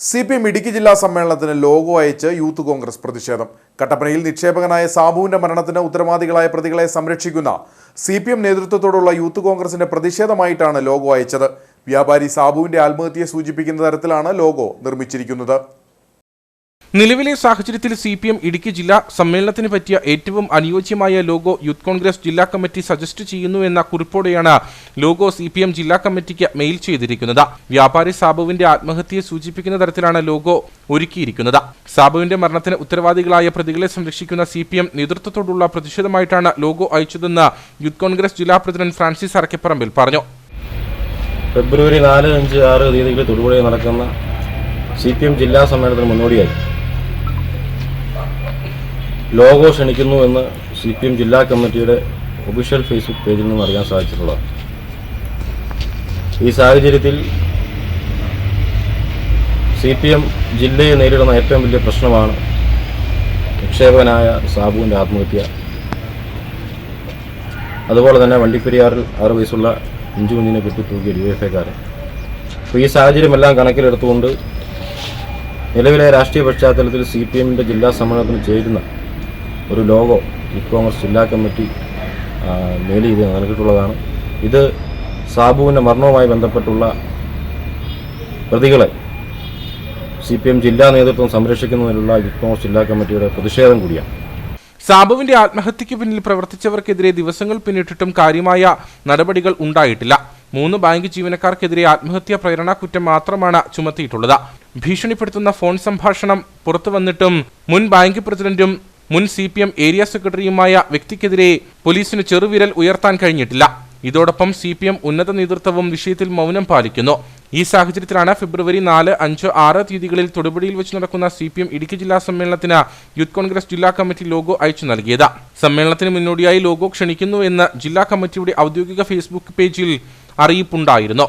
C P M Idukki ജില്ലാ സമ്മേളനത്തിന് logo അയച്ച് യൂത്ത് കോൺഗ്രസ് പ്രതിഷേധം. കട്ടപ്പനയിൽ നിക്ഷേപകനായ സാബുവിന്റെ മരണത്തിന് ഉത്തരവാദികളായ പ്രതികളെ സംരക്ഷിക്കുന്ന സി പി എം നേതൃത്വത്തോടുള്ള യൂത്ത് കോൺഗ്രസിന്റെ പ്രതിഷേധമായിട്ടാണ് ലോഗോ അയച്ചത്. വ്യാപാരി സാബുവിന്റെ ആത്മഹത്യയെ സൂചിപ്പിക്കുന്ന തരത്തിലാണ് ലോഗോ നിർമ്മിച്ചിരിക്കുന്നത്. നിലവിലെ സാഹചര്യത്തിൽ സി പി എം ഇടുക്കി ജില്ലാ സമ്മേളനത്തിന് പറ്റിയ ഏറ്റവും അനുയോജ്യമായ ലോഗോ യൂത്ത് കോൺഗ്രസ് ജില്ലാ കമ്മിറ്റി സജസ്റ്റ് ചെയ്യുന്നു എന്ന കുറിപ്പോടെയാണ് ലോഗോ സി പി എം ജില്ലാ കമ്മിറ്റിക്ക് മെയിൽ ചെയ്തിരിക്കുന്നത്. വ്യാപാരി സാബുവിന്റെ ആത്മഹത്യയെ സൂചിപ്പിക്കുന്ന തരത്തിലാണ് ലോഗോ ഒരുക്കിയിരിക്കുന്നത്. സാബുവിന്റെ മരണത്തിന് ഉത്തരവാദികളായ പ്രതികളെ സംരക്ഷിക്കുന്ന സി പി എം നേതൃത്വത്തോടുള്ള പ്രതിഷേധമായിട്ടാണ് ലോഗോ അയച്ചതെന്ന് യൂത്ത് കോൺഗ്രസ് ജില്ലാ പ്രസിഡന്റ് ഫ്രാൻസിസ് അറക്കപ്പറമ്പിൽ പറഞ്ഞു. ഫെബ്രുവരി നാല് അഞ്ച് ആറ് തീയതികളിൽ തൊടുപുഴയിൽ നടക്കുന്ന സി പി എം ജില്ലാ സമ്മേളനത്തിന് മുന്നോടിയായി. ലോഗോ ക്ഷണിക്കുന്നു എന്ന് സി പി എം ജില്ലാ കമ്മിറ്റിയുടെ ഒഫീഷ്യൽ ഫേസ്ബുക്ക് പേജിൽ നിന്നും അറിയാൻ സാധിച്ചിട്ടുള്ളത് ഈ സാഹചര്യത്തിൽ സി പി എം ജില്ലയെ നേരിടുന്ന ഏറ്റവും വലിയ പ്രശ്നമാണ് നിക്ഷേപകനായ സാബുവിന്റെ ആത്മഹത്യ. അതുപോലെ തന്നെ വണ്ടിപ്പെരിയാറിൽ ആറ് വയസ്സുള്ള ഇഞ്ചു കുഞ്ഞിനെ കിട്ടി തൂക്കിയ ഡി എഫ് ഐക്കാരൻ അപ്പോൾ ഈ സാഹചര്യമെല്ലാം കണക്കിലെടുത്തുകൊണ്ട് നിലവിലെ രാഷ്ട്രീയ പശ്ചാത്തലത്തിൽ സി പി എമ്മിന്റെ ജില്ലാ സമ്മേളനത്തിന് ചേരുന്ന ഒരു ലോഗോ ഇ കോമേഴ്സ് ജില്ലാ കമ്മിറ്റി മേലി ചെയ്ത് നൽകിയിട്ടുള്ളതാണ്. ഇത് സാബുവിന്റെ മരണവുമായി ബന്ധപ്പെട്ടുള്ള പ്രതികളെ സി പി എം ജില്ലാ നേതൃത്വം സംരക്ഷിക്കുന്നതിനുള്ള ഇ കോമേഴ്സ് ജില്ലാ കമ്മിറ്റിയുടെ പ്രതിഷേധം കൂടിയാണ്. സാബുവിന്റെ ആത്മഹത്യയ്ക്ക് പിന്നിൽ പ്രവർത്തിച്ചവർക്കെതിരെ ദിവസങ്ങൾ പിന്നിട്ടിട്ടും കാര്യമായ നടപടികൾ ഉണ്ടായിട്ടില്ല. മൂന്ന് ബാങ്ക് ജീവനക്കാർക്കെതിരെ ആത്മഹത്യാ പ്രേരണ കുറ്റം മാത്രമാണ് ചുമത്തിയിട്ടുള്ളത്. ഭീഷണിപ്പെടുത്തുന്ന ഫോൺ സംഭാഷണം പുറത്തുവന്നിട്ടും മുൻ ബാങ്ക് പ്രസിഡന്റും മുൻ സി പി എം ഏരിയ സെക്രട്ടറിയുമായ വ്യക്തിക്കെതിരെ പോലീസിന് ചെറുവിരൽ ഉയർത്താൻ കഴിഞ്ഞിട്ടില്ല. ഇതോടൊപ്പം സി പി എം ഉന്നത നേതൃത്വവും വിഷയത്തിൽ മൗനം പാലിക്കുന്നു. ഈ സാഹചര്യത്തിലാണ് ഫെബ്രുവരി നാല് അഞ്ച് ആറ് തീയതികളിൽ തൊടുപുഴയിൽ വെച്ച് നടക്കുന്ന സി പി എം ഇടുക്കി ജില്ലാ സമ്മേളനത്തിന് യൂത്ത് കോൺഗ്രസ് ജില്ലാ കമ്മിറ്റി ലോഗോ അയച്ചു നൽകിയത്. സമ്മേളനത്തിന് മുന്നോടിയായി ലോഗോ ക്ഷണിക്കുന്നു എന്ന് ജില്ലാ കമ്മിറ്റിയുടെ ഔദ്യോഗിക ഫേസ്ബുക്ക് പേജിൽ അറിയിപ്പുണ്ടായിരുന്നു.